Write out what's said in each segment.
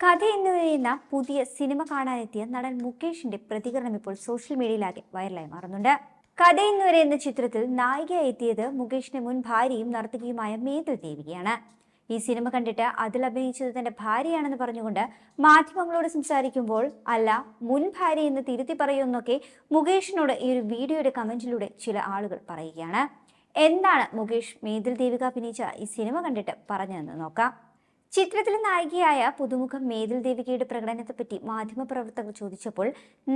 കഥ എന്ന് പറയുന്ന പുതിയ സിനിമ കാണാനെത്തിയ നടൻ മുകേഷിന്റെ പ്രതികരണം ഇപ്പോൾ സോഷ്യൽ മീഡിയയിലാകെ വൈറലായി മാറുന്നുണ്ട്. കഥ എന്ന് പറയുന്ന ചിത്രത്തിൽ നായികയായി എത്തിയത് മുകേഷിന്റെ മുൻ ഭാര്യയും നർത്തകിയുമായ മേതൽ ദേവികയാണ്. ഈ സിനിമ കണ്ടിട്ട് അതിൽ അഭിനയിച്ചത് തന്റെ ഭാര്യയാണെന്ന് പറഞ്ഞുകൊണ്ട് മാധ്യമങ്ങളോട് സംസാരിക്കുമ്പോൾ അല്ല മുൻ ഭാര്യ എന്ന് തിരുത്തി പറയുമെന്നൊക്കെ മുകേഷിനോട് ഈ ഒരു വീഡിയോയുടെ കമന്റിലൂടെ ചില ആളുകൾ പറയുകയാണ്. എന്താണ് മുകേഷ് മേതിൽ ദേവിക അഭിനയിച്ച ഈ സിനിമ കണ്ടിട്ട് പറഞ്ഞതെന്ന് നോക്കാം. ചിത്രത്തിലെ നായികയായ പുതുമുഖം മേതിൽ ദേവികയുടെ പ്രകടനത്തെ പ്രകടനത്തെപ്പറ്റി മാധ്യമപ്രവർത്തകർ ചോദിച്ചപ്പോൾ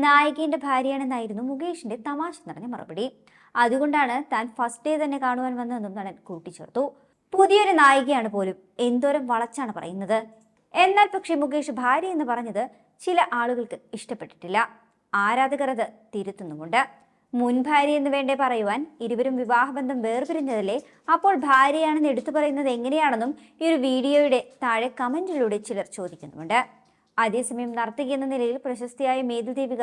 നായികയുടെ ഭാര്യയാണെന്നായിരുന്നു മുകേഷിന്റെ തമാശ നിറഞ്ഞ മറുപടി. അതുകൊണ്ടാണ് താൻ ഫസ്റ്റ് ഡേ തന്നെ കാണുവാൻ വന്നതെന്നും നടൻ കൂട്ടിച്ചേർത്തു. പുതിയൊരു നായികയാണ് പോലും എന്തോരം വളച്ചാണ് പറയുന്നത്. എന്നാൽ പക്ഷേ മുകേഷ് ഭാര്യ എന്ന് പറഞ്ഞത് ചില ആളുകൾക്ക് ഇഷ്ടപ്പെട്ടിട്ടില്ല. ആരാധകർ അത് തിരുത്തുന്നുമുണ്ട്. മുൻ ഭാര്യ എന്ന് വേണ്ടേ പറയുവാൻ ഇരുവരും വിവാഹബന്ധം വേർപിരിഞ്ഞതല്ലേ അപ്പോൾ ഭാര്യയാണെന്ന് എടുത്തു പറയുന്നത് എങ്ങനെയാണെന്നും ഈ ഒരു വീഡിയോയുടെ താഴെ കമന്റിലൂടെ ചിലർ ചോദിക്കുന്നുണ്ട് അതേസമയം നർത്തകി എന്ന നിലയിൽ പ്രശസ്തിയായ മേതു ദേവിക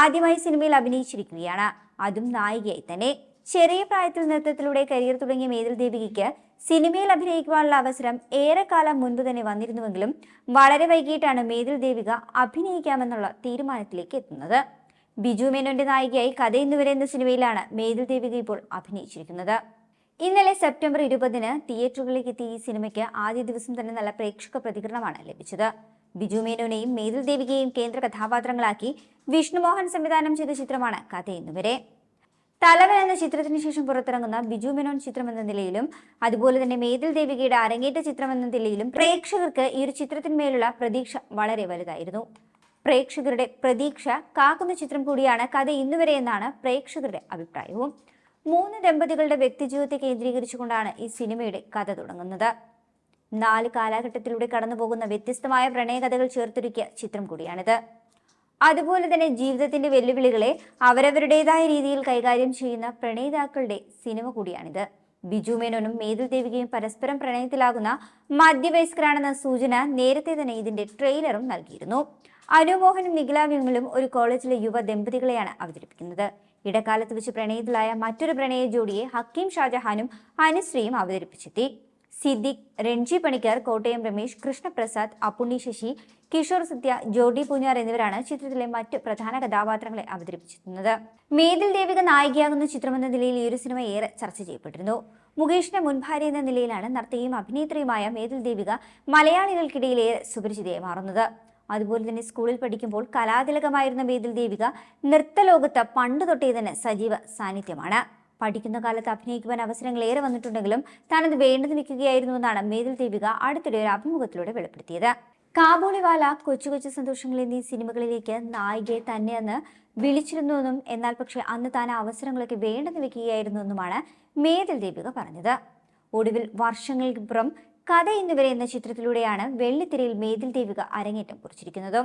ആദ്യമായി സിനിമയിൽ അഭിനയിച്ചിരിക്കുകയാണ്. അതും നായികയായി തന്നെ. ചെറിയ പ്രായത്തിൽ നൃത്തത്തിലൂടെ കരിയർ തുടങ്ങിയ മേതിൽ ദേവികയ്ക്ക് സിനിമയിൽ അഭിനയിക്കുവാനുള്ള അവസരം ഏറെക്കാലം മുൻപ് തന്നെ വന്നിരുന്നുവെങ്കിലും വളരെ വൈകിട്ടാണ് മേതിൽ ദേവിക അഭിനയിക്കാമെന്നുള്ള തീരുമാനത്തിലേക്ക് എത്തുന്നത്. ബിജു മേനോന്റെ നായികയായി കഥ എന്നിവരെ എന്ന സിനിമയിലാണ് മേതിൽ ദേവിക ഇപ്പോൾ അഭിനയിച്ചിരിക്കുന്നത്. ഇന്നലെ സെപ്റ്റംബർ ഇരുപതിന് തിയേറ്ററുകളിലേക്ക് എത്തിയ ഈ സിനിമയ്ക്ക് ആദ്യ ദിവസം തന്നെ നല്ല പ്രേക്ഷക പ്രതികരണമാണ് ലഭിച്ചത്. ബിജു മേനോനെയും മേതിൽ ദേവികയെയും കേന്ദ്ര കഥാപാത്രങ്ങളാക്കി വിഷ്ണുമോഹൻ സംവിധാനം ചെയ്ത ചിത്രമാണ് കഥ എന്നിവരെ തലവൻ എന്ന ചിത്രത്തിന് ശേഷം പുറത്തിറങ്ങുന്ന ബിജു മേനോൻ ചിത്രം എന്ന നിലയിലും അതുപോലെ തന്നെ മേതിൽ ദേവികയുടെ അരങ്ങേറ്റ ചിത്രം എന്ന നിലയിലും പ്രേക്ഷകർക്ക് ഈ ഒരു ചിത്രത്തിന്മേലുള്ള പ്രതീക്ഷ വളരെ വലുതായിരുന്നു. പ്രേക്ഷകരുടെ പ്രതീക്ഷ കാക്കുന്ന ചിത്രം കൂടിയാണ് കഥ ഇന്നുവരെ എന്നാണ് പ്രേക്ഷകരുടെ അഭിപ്രായവും. മൂന്ന് ദമ്പതികളുടെ വ്യക്തിജീവിതത്തെ കേന്ദ്രീകരിച്ചുകൊണ്ടാണ് ഈ സിനിമയുടെ കഥ തുടങ്ങുന്നത്. നാല് കാലഘട്ടത്തിലൂടെ കടന്നുപോകുന്ന വ്യത്യസ്തമായ പ്രണയകഥകൾ ചേർത്തൊരുക്കിയ ചിത്രം കൂടിയാണിത്. അതുപോലെ തന്നെ ജീവിതത്തിന്റെ വെല്ലുവിളികളെ അവരവരുടേതായ രീതിയിൽ കൈകാര്യം ചെയ്യുന്ന പ്രണയിതാക്കളുടെ സിനിമ കൂടിയാണിത്. ബിജു മേനോനും മേതുൽ ദേവികയും പരസ്പരം പ്രണയത്തിലാകുന്ന മധ്യവയസ്കരാണെന്ന സൂചന നേരത്തെ തന്നെ ഇതിന്റെ ട്രെയിലറും നൽകിയിരുന്നു. അനുമോഹനും നിഖിലാവ്യങ്ങളും ഒരു കോളേജിലെ യുവ ദമ്പതികളെയാണ് അവതരിപ്പിക്കുന്നത്. ഇടക്കാലത്ത് വെച്ച് പ്രണയത്തിലായ മറ്റൊരു പ്രണയ ജോഡിയെ ഹക്കീം ഷാജഹാനും അനുശ്രീയും അവതരിപ്പിച്ചെത്തി. സിദ്ദിഖ് രൺജി പണിക്കർ കോട്ടയം രമേശ് കൃഷ്ണപ്രസാദ് അപ്പുണ്ണി ശശി കിഷോർ സത്യ ജോഡി പൂഞ്ഞാർ എന്നിവരാണ് ചിത്രത്തിലെ മറ്റ് പ്രധാന കഥാപാത്രങ്ങളെ അവതരിപ്പിച്ചിരുന്നത്. മേതിൽ ദേവിക നായികയാകുന്ന ചിത്രമെന്ന നിലയിൽ ഈ ഒരു സിനിമ ഏറെ ചർച്ച ചെയ്യപ്പെട്ടിരുന്നു. മുകേഷിന്റെ മുൻ ഭാര്യ എന്ന നിലയിലാണ് നർത്തകിയും അഭിനേത്രിയുമായ മേതിൽ ദേവിക മലയാളികൾക്കിടയിൽ ഏറെ സുപരിചിതയായി മാറുന്നത്. അതുപോലെ തന്നെ സ്കൂളിൽ പഠിക്കുമ്പോൾ കലാതിലകമായിരുന്ന മേതിൽ ദേവിക നൃത്തലോകത്ത് പണ്ടു തൊട്ടേ തന്നെ സജീവ സാന്നിധ്യമാണ്. പഠിക്കുന്ന കാലത്ത് അഭിനയിക്കുവാൻ അവസരങ്ങൾ ഏറെ വന്നിട്ടുണ്ടെങ്കിലും താനത് വേണ്ടത് വെക്കുകയായിരുന്നുവെന്നാണ് മേതിൽ ദേവിക അടുത്തിടെ ഒരു അഭിമുഖത്തിലൂടെ വെളിപ്പെടുത്തിയത്. കാബൂളിവാല കൊച്ചു കൊച്ചു സന്തോഷങ്ങൾ എന്നീ സിനിമകളിലേക്ക് നായികയെ തന്നെയെന്ന് വിളിച്ചിരുന്നുവെന്നും എന്നാൽ പക്ഷേ അന്ന് താൻ അവസരങ്ങളൊക്കെ വേണ്ടെന്ന് വെക്കുകയായിരുന്നുവെന്നുമാണ് മേതിൽ ദേവിക പറഞ്ഞത്. ഒടുവിൽ വർഷങ്ങൾക്കിപ്പുറം കഥ എന്നിവരെ എന്ന ചിത്രത്തിലൂടെയാണ് വെള്ളിത്തിരയിൽ മേതിൽ ദേവിക അരങ്ങേറ്റം കുറിച്ചിരിക്കുന്നത്.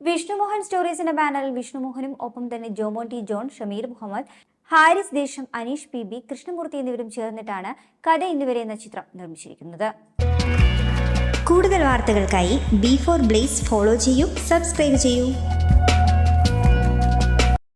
വിഷ്ണുമോഹൻ സ്റ്റോറീസിന്റെ ബാനറിൽ വിഷ്ണുമോഹനും ഒപ്പം തന്നെ ജോമോൻ ടി ജോൺ ഷമീർ മുഹമ്മദ് ഹാരിസ് ദേശം അനീഷ് പി ബി കൃഷ്ണമൂർത്തി എന്നിവരും ചേർന്നിട്ടാണ് കഥ എന്നിവരെ എന്ന ചിത്രം നിർമ്മിച്ചിരിക്കുന്നത്. കൂടുതൽ വാർത്തകൾക്കായി ബി ഫോർ ബ്ലേസ് ഫോളോ ചെയ്യൂ സബ്സ്ക്രൈബ് ചെയ്യൂ.